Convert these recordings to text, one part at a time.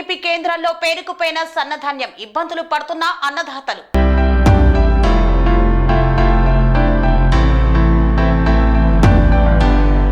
IKP కేంద్రాల్లో పేరుకుపోయిన సన్నధాన్యం ఇబ్బందులు పడుతున్న అన్నదాతలు.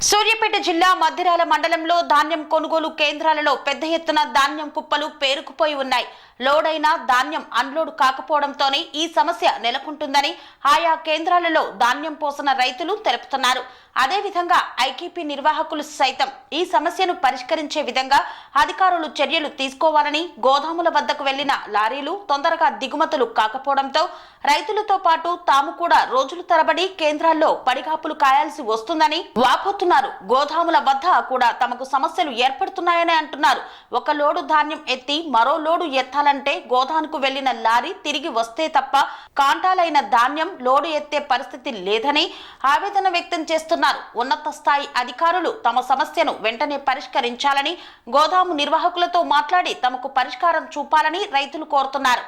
సూర్యాపేట జిల్లా మధ్యరాల మండలంలో ధాన్యం కొనుగోలు కేంద్రాలలో పెద్ద ఎత్తున ధాన్యం కుప్పలు పేరుకుపోయి ఉన్నాయి. లోడైన ధాన్యం అన్లోడ్ కాకపోవడంతోనే ఈ సమస్య నెలకొంటుందని ఆయా కేంద్రాలలో ధాన్యం పోసిన రైతులు తెలుపుతున్నారు. అదేవిధంగా ఐకేపీ నిర్వాహకులు సైతం ఈ సమస్యను పరిష్కరించే విధంగా అధికారులు చర్యలు తీసుకోవాలని గోదాముల వద్దకు వెళ్ళిన లారీలు తొందరగా దిగుమతులు కాకపోవడంతో రైతులతో పాటు తాము కూడా రోజులు తరబడి కేంద్రాల్లో పడిగాపులు కాయాల్సి వస్తుందని వాపోతున్నారు. గోదాముల వద్ద కూడా తమకు సమస్యలు ఏర్పడుతున్నాయని అంటున్నారు. ఒక లోడు ధాన్యం ఎత్తి మరో లోడు ఎత్తాలంటే గోదాముకు వెళ్ళిన లారీ తిరిగి వస్తే తప్ప కాంటాలైన ధాన్యం లోడు ఎత్తే పరిస్థితి లేదని ఆవేదన వ్యక్తం చేస్తున్నారు. ఉన్నత స్థాయి అధికారులు తమ సమస్యను వెంటనే పరిష్కరించాలని గోదాము నిర్వాహకులతో మాట్లాడి తమకు పరిష్కారం చూపాలని రైతులు కోరుతున్నారు.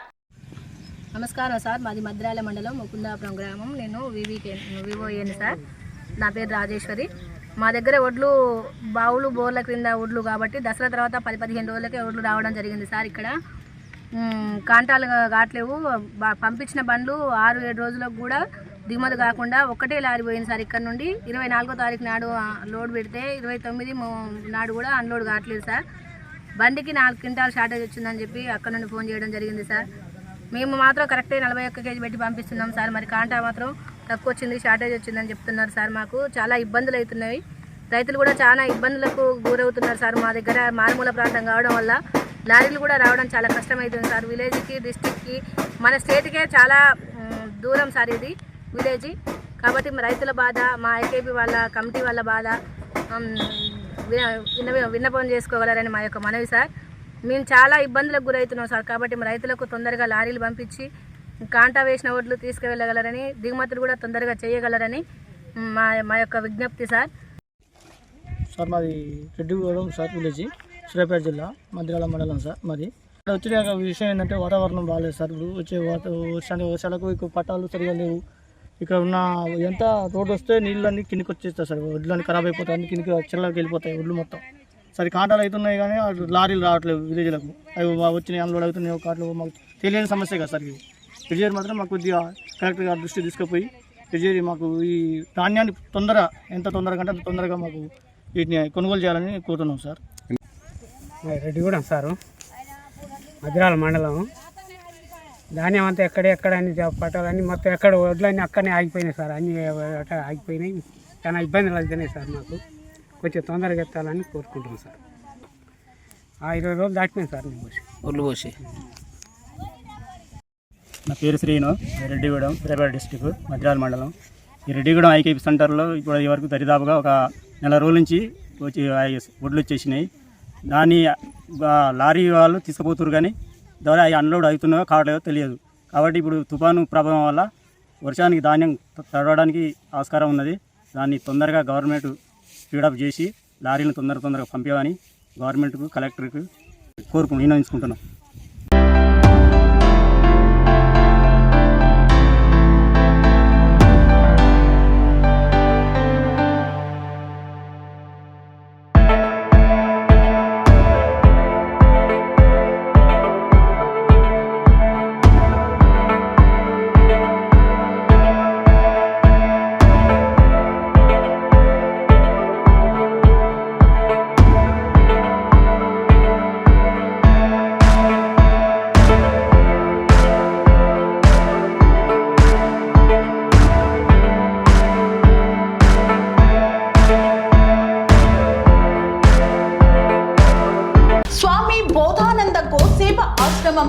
నమస్కారం సార్. మాది మద్రాల మండలం ముకుందాపురం గ్రామం. నేను వివికే వివోఏని సార్. నా పేరు రాజేశ్వరి. మా దగ్గర ఒడ్లు బావులు బోర్ల క్రింద ఒడ్లు కాబట్టి దసరా తర్వాత పది పదిహేను రోజులకే ఒడ్లు రావడం జరిగింది సార్ ఇక్కడ. కాంటాలు కావట్లేవు. పంపించిన బండ్లు ఆరు ఏడు రోజులకు కూడా దిగుమతి కాకుండా ఒకటే లారీ పోయింది సార్ ఇక్కడ నుండి. ఇరవై నాలుగో తారీఖు నాడు లోడ్ పెడితే ఇరవై తొమ్మిది నాడు కూడా అన్లోడ్ కావట్లేదు సార్. బండికి నాలుగు క్వింటాల్ షార్టేజ్ వచ్చిందని చెప్పి అక్కడ నుండి ఫోన్ చేయడం జరిగింది సార్. మేము మాత్రం కరెక్టే నలభై ఒక్క కేజీ పెట్టి పంపిస్తున్నాం సార్. మరి కాంటా మాత్రం తక్కువ వచ్చింది షార్టేజ్ వచ్చిందని చెప్తున్నారు సార్ మాకు. చాలా ఇబ్బందులు అవుతున్నాయి. రైతులు కూడా చాలా ఇబ్బందులకు గురవుతున్నారు సార్ మా దగ్గర. మారుమూల ప్రాంతం కావడం వల్ల లారీలు కూడా రావడం చాలా కష్టమవుతుంది సార్. విలేజ్కి డిస్టిక్కి మన స్టేట్కే చాలా దూరం సార్ ఇది. విలేజ్. కాబట్టి రైతుల బాధ మా ఐకేపీ వాళ్ళ కమిటీ వాళ్ళ బాధ విన్న విన్నపం చేసుకోగలరని మా యొక్క మనవి సార్. మేము చాలా ఇబ్బందులకు గురవుతున్నాం సార్. కాబట్టి మా రైతులకు తొందరగా లారీలు పంపించి కాంటా వేసిన ఓట్లు తీసుకువెళ్ళగలరని దిగుమతులు కూడా తొందరగా చేయగలరని మా మా యొక్క విజ్ఞప్తి సార్. సార్ మాది రెడ్డిగూడెం సార్ విలేజ్ సూర్యాపేట జిల్లా మధ్యరాల మండలం సార్ మాది. వచ్చిన విషయం ఏంటంటే వాతావరణం బాగాలేదు సార్. ఇప్పుడు వచ్చే వాత వర్షాలకు ఇక్కడ పట్టాలు సరిగా లేవు. ఇక్కడ ఉన్న ఎంత రోడ్డు వస్తే నీళ్ళన్నీ కిందికి వచ్చేస్తాయి సార్. ఒడ్లన్నీ ఖరాబ్ అయిపోతాయి. అన్ని కిందికి చెల్లకి వెళ్ళిపోతాయి ఒడ్లు మొత్తం. సరే కాంటాలు అవుతున్నాయి కానీ లారీలు రావట్లేదు విలేజ్లకు. అవి మా వచ్చినాయి అన్లోడ్ అవుతున్నాయి కాట్లు మాకు తెలియని సమస్య కదా సార్ ఇది విజయ్ మాత్రం మాకు కొద్దిగా కలెక్టర్ గారి దృష్టి తీసుకుపోయి విజయ్ మాకు ఈ ధాన్యాన్ని తొందర ఎంత తొందరగా అంటే అంత తొందరగా మాకు వీటిని కొనుగోలు చేయాలని కోరుతున్నాం సార్. రెడ్డిగూడెం సారు. మధిరాల మండలం. ధాన్యం అంతా ఎక్కడ ఎక్కడ అని పట్టాలన్నీ మొత్తం ఎక్కడ వడ్లన్నీ అక్కడనే ఆగిపోయినాయి సార్. అన్ని ఆగిపోయినాయి. చాలా ఇబ్బందులు అవుతున్నాయి సార్ మాకు. కొంచెం తొందరగా ఎత్తాలని కోరుకుంటున్నాం సార్. ఆ ఇరవై రోజులు దాటిపోయింది సార్ నేను వచ్చి ఒళ్ళు పోసి. నా పేరు శ్రీను. రెడ్డిగూడెం సూర్యాపేట డిస్టిక్ మద్రాల మండలం. ఈ రెడ్డిగూడెం ఐకేపీ సెంటర్లో ఇప్పుడు ఈ వరకు దరిదాపుగా ఒక నెల రోజుల నుంచి వచ్చి ఒడ్లు వచ్చేసినాయి. దాన్ని లారీ వాళ్ళు తీసుకుపోతున్నారు కానీ ద్వారా అవి అన్లోడ్ అవుతున్నాయో కావట్లేదో తెలియదు. కాబట్టి ఇప్పుడు తుఫాను ప్రభావం వల్ల వర్షానికి ధాన్యం తడవడానికి ఆస్కారం ఉన్నది. దాన్ని తొందరగా గవర్నమెంట్ స్పీడప్ చేసి లారీలను తొందర తొందరగా పంపేవని గవర్నమెంట్కు కలెక్టర్కు కోరుకు వినియోగించుకుంటున్నాం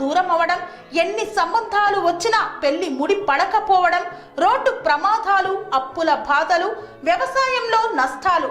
దూరం అవ్వడం ఎన్ని సంబంధాలు వచ్చినా పెళ్ళి ముడి పడకపోవడం రోడ్డు ప్రమాదాలు అప్పుల బాధలు వ్యవసాయంలో నష్టాలు